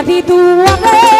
আমি দুয়ারে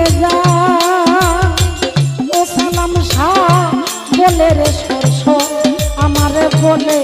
দিয়ে যা। ও সালাম শাহ বলে রে আমারে বলে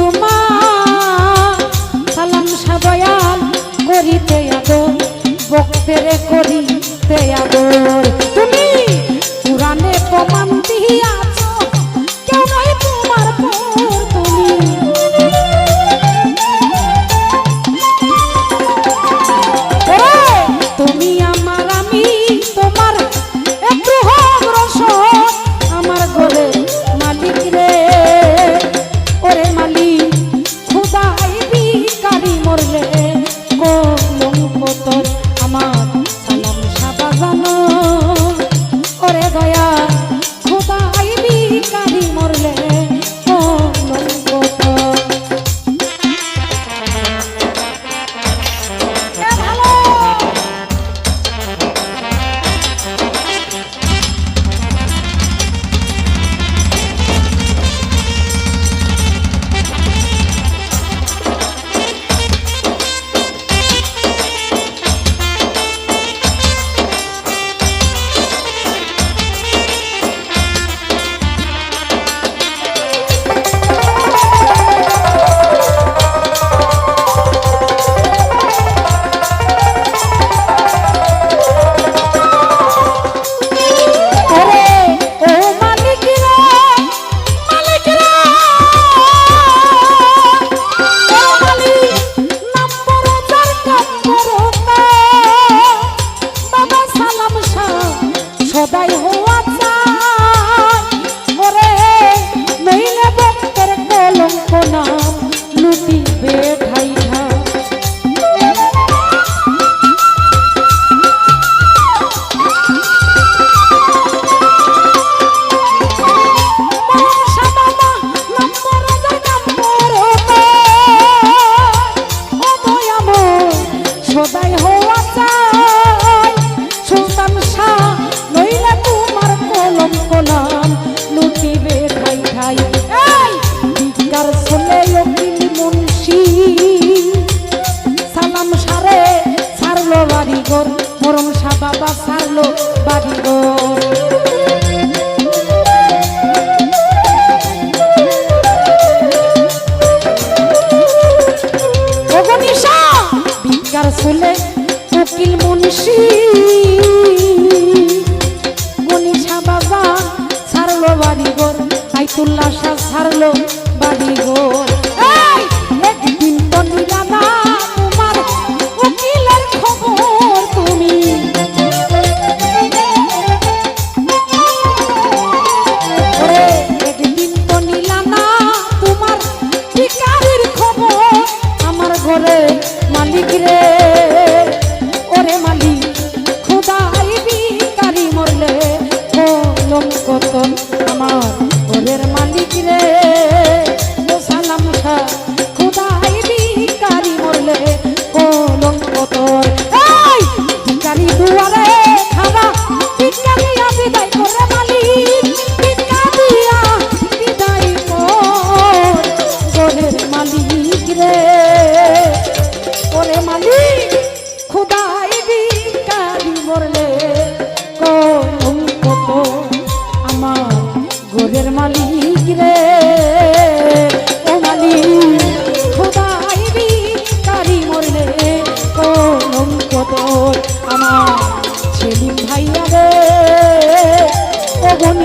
তোমার শাহ ছাড়লো।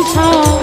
ও